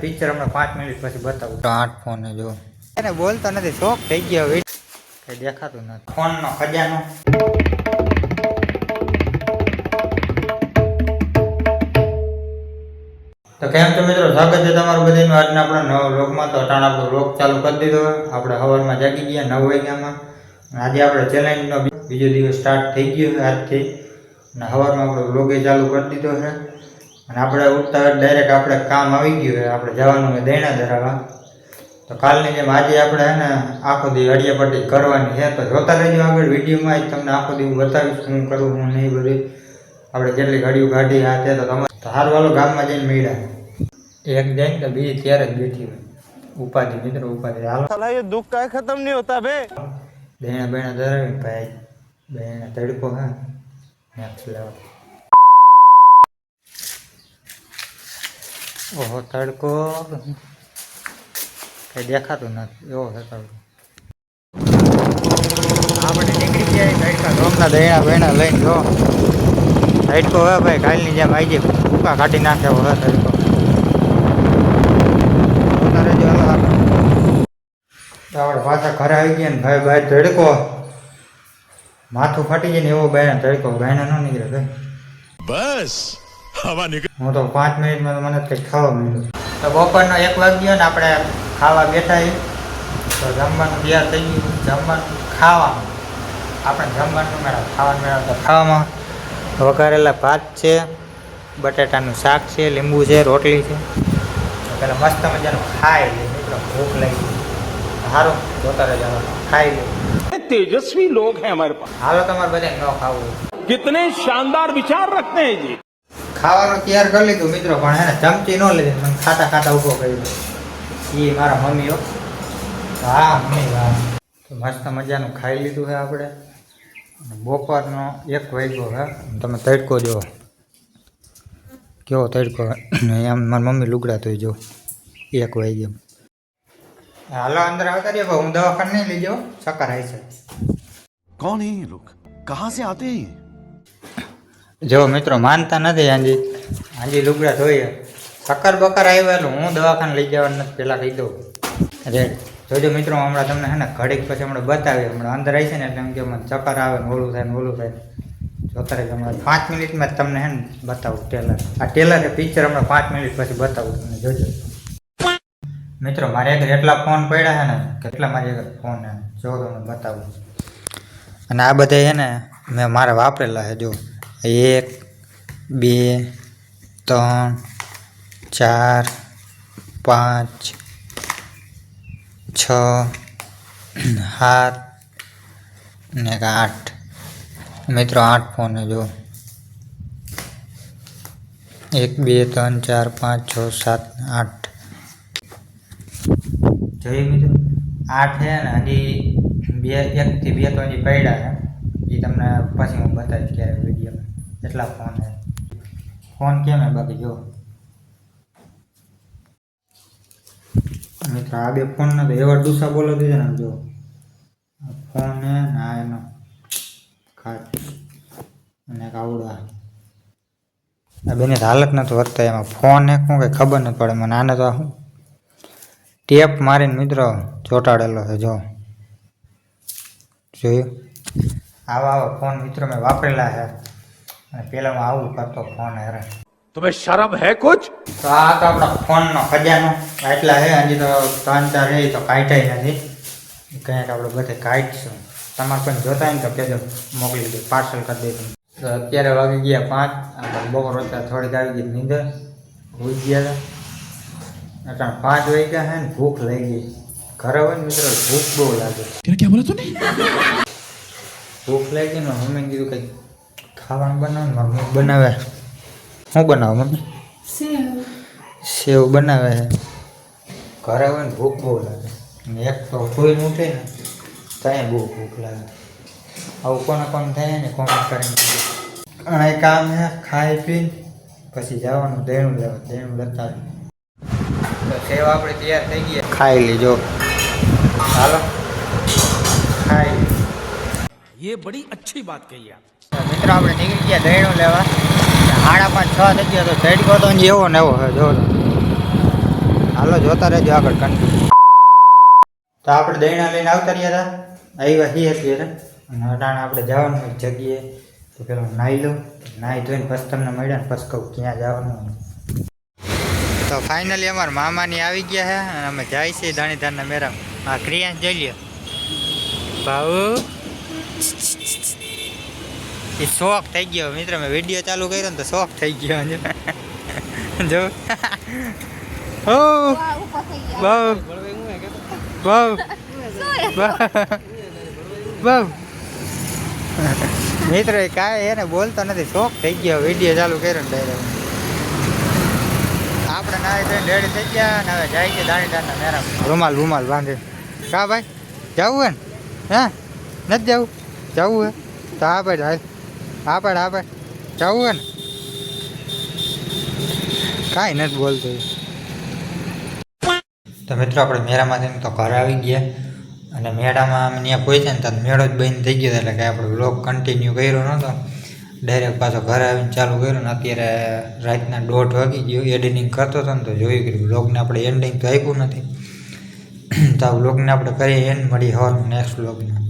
Picture હમણાં પાંચ minute પછી બતાવું. તો આઠ ફોન જો એને બોલતો નથી શોખ થઈ ગયો કઈ દેખાતું નથી. ફોનનો ખજાનો. તો કેમ છો મિત્રો? સ્વાગત છે તમારું બધાનું. આજના આપણા નવા વ્લોગમાં તો અટાણ આપણો વ્લોગ ચાલુ કરી દીધો. આપણે હવારમાં જાગી ગયા નવ વાગ્યામાં. અને આજે આપણે ચેલેન્જનો બીજો દિવસ સ્ટાર્ટ થઈ ગયો છે આજથી. અને હવારમાં આપણો વ્લોગે ચાલુ કરી દીધો છે. અને આપણે ઉઠતા ડાયરેક્ટ આપણે કામ આવી ગયું હોય. આપણે જવાનું હોય દૈણા ધરાવવા તો કાલની જેમ આજે આપણે હે ને આખો દી અડિયાપટ્ટી કરવાની છે. તો જોતા રહેજો આગળ વિડીયોમાં. જ તમને આખો દી બતાવીશ શું કરવું હું નહીં બધું. આપણે કેટલી ઘડીઓ કાઢી આ તે તો તમારે. તો હારવાલો ગામમાં જઈને મળ્યા. એક જઈને તો બીજી ત્યારે જ બેઠી હોય. ઉપાધિ મિત્ર ઉપાધિ. હાલો. દુઃખ કાય ખતમ નહીં હોતા બે બેણા બેણા ધરાવી ભાઈ. બેણા તડકો હા. નેક્સ્ટ લેવલ ઓહો તડકો. કઈ દેખાતું નથી. એવો છે તડકો આપણે નીકળી ગયા તડકા રોમના દૈણા બેણા લઈને જો. તડકો હે ભાઈ કાલની જેમ આવી જાય. ભૂકા કાઢી નાખે એવો તડકો. આપણે પાછા ઘરે આવી ગયા ને ભાઈ ભાઈ તડકો. માથું ફાટી જાય ને એવો બાયણા તડકો. બાયણા ન નીકળે ભાઈ. बस હવા નીકળે. હું તો પાંચ મિનિટમાં મને કંઈક ખાવા મળ્યું. તો બપોરનો એક વાગ્યો ને આપણે ખાવા બેઠા તો જમવાનું તૈયાર થઈ ગયું. જમવાનું ખાવાનું. આપણે જમવાનું મેળવ ખાવાનું મેળવ તો ખાવામાં. વઘારેલા ભાત છે બટેટાનું શાક છે લીંબુ છે રોટલી છે. પહેલાં મસ્ત મજાનું ખાઈ લે મિત્રો ભૂખ લાગી સારું જોતા રહેવાનું ખાઈ લે તેજસ્વી લોક હે હમારે પાસ. હાલો તમારે બધા ન ખાવું કિતને શાનદાર વિચાર રખતે હે જી ખાવાનું તૈયાર કરી લીધું મિત્રો, પણ એને ચમચી ન લીધી મને ખાતા ખાતા ઊભો કર્યો એ મારા મમ્મીઓ હા. મમ્મી, હા. મસ્ત મજાનું ખાઈ લીધું હે આપણે. બપોરનો એક વાગ્યો હે. તમે તડકો જો કેવો તડકો એમ મારી મમ્મી લુગડા તો જો. એક વાગ્યો. હાલો, અંદર આવતા રહ્યો હું દવાખાને નહીં લઈ જાઉં. ચક્કર આવી છે કોણ લોક કહા સે આતે હે જો મિત્રો માનતા નથી હાજી. હાજી લુગડા ધોઈએ. સક્કર બકર એટલે હું દવાખાને લઈ જવાનું નથી પહેલાં કહી દઉં. એટલે જોજો મિત્રો હમણાં તમને હે ને ઘડીક પછી હમણાં બતાવીએ હમણાં અંદર આવી છે ને એટલે એમ કે મને ચક્કર આવે ને ઓલું થાય ને ઓલું થાય. જોતા રહેજો હમણાં પાંચ મિનિટમાં જ તમને હે ને બતાવું ટેલર. આ ટેલર પિક્ચર હમણાં પાંચ મિનિટ પછી બતાવું તમને, જોજો. મિત્રો, મારે આગળ એટલા ફોન પડ્યા છે ને, કેટલા મારી આગળ ફોન છે જો તમને બતાવું. અને આ બધા છે ને મેં મારે વાપરેલા છે, જો. એક, બે, ત્રણ, ચાર, પાંચ, છ, સાત ને આઠ. મિત્રો, આઠ ફોન જો એક, બે, ત્રણ, ચાર, પાંચ, છ, સાત, આઠ. જોઈએ મિત્રો. આઠ છે ને, હજી બે એકથી બે તો હજી પડ્યા છે, એ તમને પછી હું બતાવીશ ક્યારે એટલા ફોન છે. ફોન કેમ હે બાકી જો? મિત્રો, આ બે ફોન તો એવા ડુસા બોલો દીધે ને જો. ફોન હે ને એનો ખાટ અને એક આવડા આ. બેની હાલત નથી વધતા એમાં. ફોન હે શું કંઈ ખબર નથી પડે. મને આને તો શું? ટેપ મારીને મિત્રો ચોંટાડેલો છે, જો. જોયું? આવા આવા ફોન મિત્રો મેં વાપરેલા છે. અને પેલા હું આવું કરતો ફોન હેરે તમે શરમ હે કુછ? તો આ તો આપણો ફોનનો ખજાનો. એટલા હે હજી તો ત્રણ ચાર હે તો કાઢાય નથી. ક્યાંક આપણે બધે કાઢશું. તમારે પણ જોતા ને તો કહેજો મોકલી દે પાર્સલ કરી દે તો અત્યારે વાગી ગયા પાંચ અને બપોર વચ્ચે થોડીક આવી ગઈ નીંદર. હોઈ ગયા હતા. અટાણ પાંચ ગયા હે ને ભૂખ લઈ ગઈ ઘરે હોય ને મિત્રો ભૂખ બહુ લાગે. ભૂખ લઈ ગઈ ને? મમ્મીને કીધું કંઈ ખાવાનું બનાવે ને મારી મમ્મી બનાવે શું બનાવો મમ્મી સેવ બનાવે છે ઘરે હોય ને ભૂખ બહુ લાગે અને એક તો કોઈ ઉઠે ને ત્યાં બહુ ભૂખ લાગે આવું કોને કોને થાય ને કોમેન્ટ કરીને ઘણા કામ છે ખાઈ પી પછી જવાનું દેણું લેવા દેણું લેતા આવીએ. તો સેવ આપણે તૈયાર થઈ ગઈ ખાઈ લીજો હાલો ખાઈ લી. ये बड़ी अच्छी बात कही आप મિત્રો આપણે નીકળી ગયા દહીણું લેવા. સાડા પાંચ છ થઈ ગયા તો તડકો તો એવો ને એવો જો હાલો, જોતા રહેજો આગળ કન્ટિન્યુ તો આપણે દહીણા લઈને આવતા રહ્યા હતા. આવ્યા હી હતી અને અટાણે આપણે જવાનું એક જગ્યાએ. તો પેલો નાહી લો નાહી ધોઈને પછી તમને મળ્યા ને પછી કહું ક્યાં જવાનું તો ફાઇનલી અમારા મામાની આવી ગયા છે અને અમે જાય છીએ દાણીધારના મેરામાં આ ક્રિયાંશ જોઈ લ્યો. ભાઉ એ શોખ થઈ ગયો. મિત્ર, મેં વીડિયો ચાલુ કર્યો ને તો શોખ થઈ ગયો જો. બહુ. બહુ. બહુ. મિત્ર કાંઈ એને બોલતો નથી. શોખ થઈ ગયો. વીડિયો ચાલુ કર્યો ને ડાયરેક્ટ આપણે નાઈ ધોઈને રેડી થઈ ગયા ને હવે જાય છે દાણીદારના મેરા રૂમાલ રૂમાલ બાંધે. કા ભાઈ? જવું હે ને? હે? નથી જવું? જવું હે? તો હા ભાઈ હાલ હા, પણ હા, પણ. જવું ને. કાંઈ નથી બોલતું. તો મિત્રો, આપણે મેળામાંથી તો ઘર આવી ગયા. અને મેળામાં અમે ત્યાં પહોંચ્યા ને, ત્યાં મેળો જ બંધ થઈ ગયો એટલે કાંઈ આપણે વ્લોગ કન્ટિન્યુ કર્યો નહોતો. ડાયરેક્ટ પાછો ઘરે આવીને ચાલુ કર્યું ને અત્યારે રાતના દોઢ વાગી ગયો. એડિટિંગ કરતો હતો ને, તો જોયું કે વ્લોગને આપણે એન્ડિંગ તો આપ્યું નથી. તો આ વ્લોગને આપણે કરીએ એન્ડ મળી હવાનું નેક્સ્ટ વ્લોગમાં